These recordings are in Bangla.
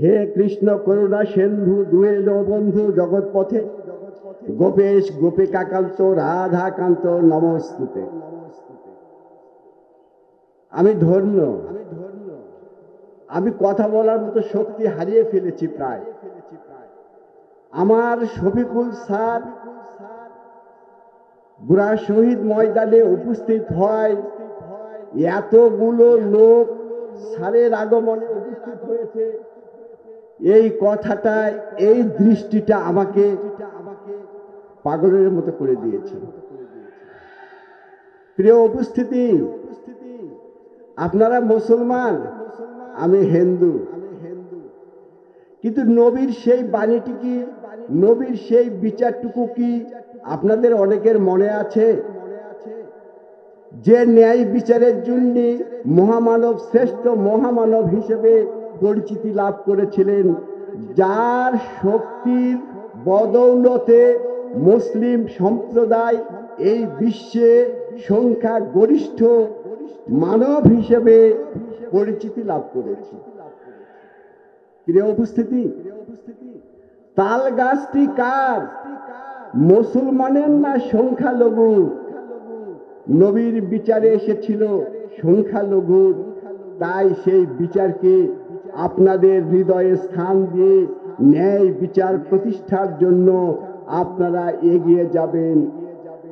হে কৃষ্ণ করুণা সিন্ধু দুয়ে বন্ধু জগৎ পথে গোপেশ, গোপিকাকান্ত, রাধাকান্ত, নমস্তুতে। আমি ধন্য। আমি কথা বলার মতো শক্তি হারিয়ে ফেলেছি প্রায়। আমার শফিকুল স্যার বুড়া শহীদ ময়দানে উপস্থিত হয়। এতগুলো লোক স্যারের আগমনে উপস্থিত হয়েছে। এই কথাটা, এই দৃষ্টিটা আমাকে পাগলের মতো করে দিয়েছে। প্রিয় উপস্থিতি, আপনারা মুসলমান, আমি হিন্দু। কিন্তু নবীর সেই বাণীটি কি, নবীর সেই বিচারটুকু কি আপনাদের অনেকের মনে আছে? যে ন্যায় বিচারের জন্য মহামানব, শ্রেষ্ঠ মহামানব হিসেবে পরিচিতি লাভ করেছিলেন। যার শক্তির বদৌলতে মুসলিম সম্প্রদায় এই বিশ্বে সংখ্যা গরিষ্ঠ মানব হিসেবে পরিচিতি লাভ করেছে। প্রিয় উপস্থিতি, তাল গাছটি কার? মুসলমানের না সংখ্যালঘু? নবীর বিচারে এসেছিল সংখ্যালঘুর। তাই সেই বিচারকে আপনাদের হৃদয়ে স্থান দিয়ে ন্যায় বিচার প্রতিষ্ঠার জন্য আপনারা এগিয়ে যাবেন।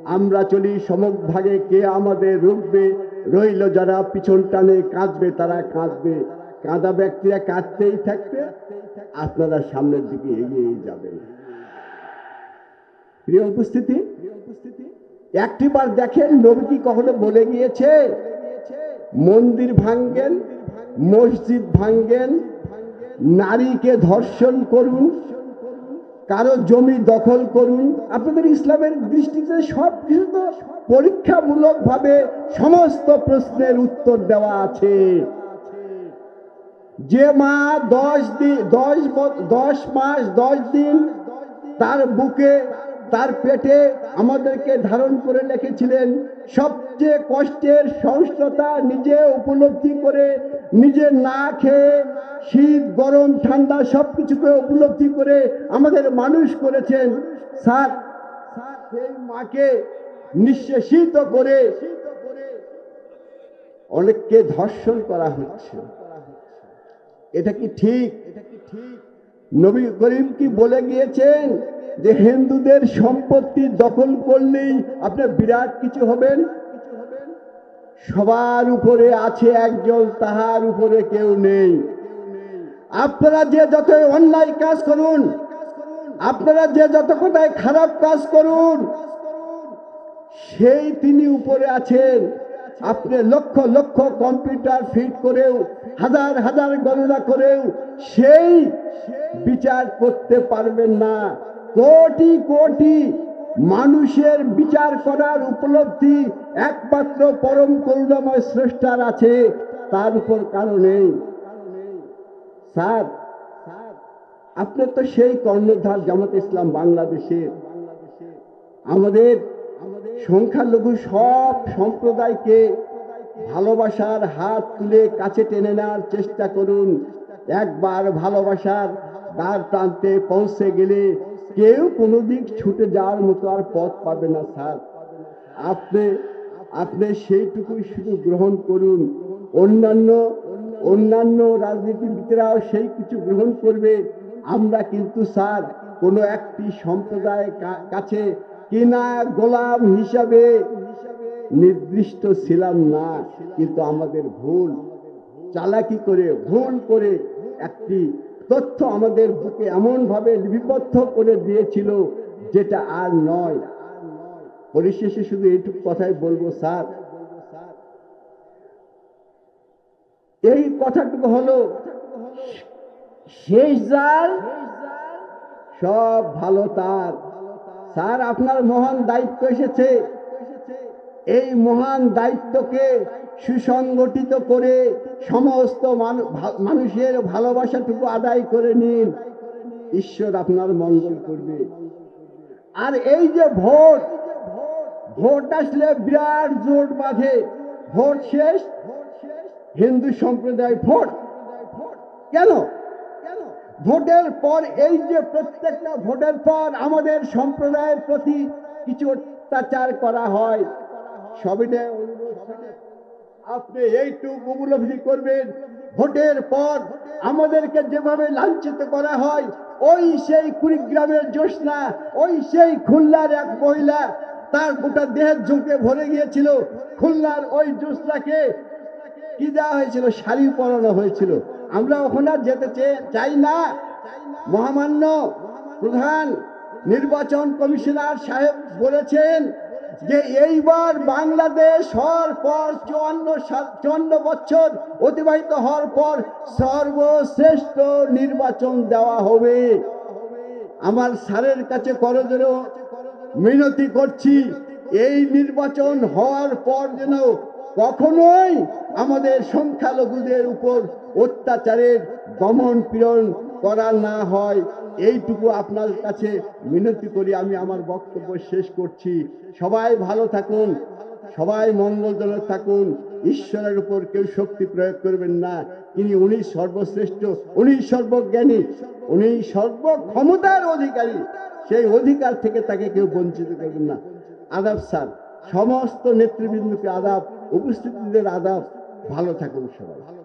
আমরা চলি সমভাগে, কে আমাদের রুখবে? রইল যারা পিছন টানে কাঁদবে, তারা কাঁদবে। কাঁদা ব্যক্তিরা কাঁদতেই থাকবে, আপনারা সামনের দিকে এগিয়ে যাবেন। প্রিয় উপস্থিতি, একটিবার দেখেন নবী কি কখনো বলে গিয়েছে? মন্দির ভাঙ্গেন মসজিদ ভাঙ্গেন নারীকে ধর্ষণ করুন, কারও জমি দখল করুন। আপনাদের ইসলামের দৃষ্টিতে সব কিছু তো পরীক্ষামূলক ভাবে সমস্ত প্রশ্নের উত্তর দেওয়া আছে। যে মা দশ দিন দশ দশ মাস, দশ দিন তার বুকে তার পেটে আমাদেরকে ধারণ করে রেখেছিলেন। সবচেয়ে কষ্টের সহস্রতা নিজে উপলব্ধি করে নিজে না খেয়ে শীত, গরম, ঠান্ডা সব কিছুকে উপলব্ধি করে আমাদের মানুষ করেছেন। স্যার সেই মাকে নিঃশেষিত করে অনেককে ধর্ষণ করা হচ্ছে। এটা কি ঠিক এটা কি ঠিক? নবী করিম কি বলে গিয়েছেন? যে হিন্দুদের সম্পত্তি দখল করলেই আপনি বিরাট কিছু হবেন সবার উপরে আছে একজন, তাহার উপরে কেউ নেই। আপনারা যে যত অন্যায় কাজ করুন, আপনারা যে যত কোথায় খারাপ কাজ করুন, সেই তিনি উপরে আছেন। আপনি লক্ষ লক্ষ কম্পিউটার ফিট করেও, হাজার হাজার গণনা করেও, সেই বিচার করতে পারবেন না। কোটি কোটি মানুষের বিচার করার উপলব্ধি একমাত্র পরম করুণাময় স্রষ্টার আছে, তার উপর কারণে স্যার আপনি তো সেই কর্ণধার জামাত ইসলাম বাংলাদেশের আমাদের সংখ্যালঘু সব সম্প্রদায়কে ভালোবাসার হাত তুলে কাছে টেনে নেওয়ার চেষ্টা করুন। একবার ভালোবাসার দ্বার প্রান্তে পৌঁছে গেলে কেউ কোনো দিক ছুটে যাওয়ার মতো আর পথ পাবে না, স্যার। আপনি আপনি সেইটুকুই শুধু গ্রহণ করুন। অন্যান্য অন্যান্য রাজনীতিবিদরাও সেই কিছু গ্রহণ করবে। আমরা কিন্তু, স্যার, কোনো একটি সম্প্রদায়ের কাছে কিনা গোলাম হিসাবে নির্দিষ্ট ছিলাম না, কিন্তু আমাদের ভুল, চালাকি করে, ভুল করে একটি তথ্য আমাদের বুকে এমনভাবে লিপিবদ্ধ করে দিয়েছিল যেটা আর নয়। পরিশেষে শুধু এইটুকু কথাই বলব, স্যার। এই কথাটুকু হলো, শেষ জাল, সব ভালো তার। স্যার, আপনার মহান দায়িত্ব এসেছে। এই মহান দায়িত্বকে সুসংগঠিত করে সমস্ত মানুষের ভালোবাসাটুকু আদায় করে নিন। ঈশ্বর আপনার মঙ্গল করবে। আর এই যে ভোট ভোট আসলে বিরাট জোট বাঁধে। ভোট শেষ, হিন্দু সম্প্রদায় ভোট। কেন? ভোটের পর, এই যে প্রত্যেকটা ভোটের পর আমাদের সম্প্রদায়ের প্রতি কিছু অত্যাচার করা হয়। সবিনয় আপনি এইটুকু উপলব্ধি করবেন। ভোটের পর আমাদেরকে যেভাবে লাঞ্ছিত করা হয়, ওই সেই কুড়িগ্রামের জ্যোৎস্না, ওই সেই খুলনার এক মহিলা, তার গোটা দেহের ঝুঁকে ভরে গিয়েছিল। খুলনার ওই জ্যোৎস্নাকে কি দেওয়া হয়েছিল? শাড়ি পরানো হয়েছিল। আমরা ওখানে যেতে চাই না। মহামান্য প্রধান নির্বাচন কমিশনার সাহেব বলেছেন যে এইবার বাংলাদেশ হওয়ার পর চুয়ান্ন চুয়ান্ন বছর অতিবাহিত হওয়ার পর সর্বশ্রেষ্ঠ নির্বাচন দেওয়া হবে। আমার স্যারের কাছে করজোরেও মিনতি করছি, এই নির্বাচন হওয়ার পর যেন কখনোই আমাদের সংখ্যালঘুদের উপর অত্যাচারের দমন পীড়ন করা না হয়, এইটুকু আপনার কাছে মিনতি করি, আমি আমার বক্তব্য শেষ করছি। সবাই ভালো থাকুন, সবাই মঙ্গলজনক থাকুন, ঈশ্বরের উপর কেউ শক্তি প্রয়োগ করবেন না। তিনি উনি সর্বশ্রেষ্ঠ, উনি সর্বজ্ঞানী, উনি সর্বক্ষমতার অধিকারী। সেই অধিকার থেকে তাকে কেউ বঞ্চিত করবেন না। আদাব স্যার, সমস্ত নেতৃবৃন্দকে আদাব, উপস্থিতিদের আদাব। ভালো থাকুন সবাই।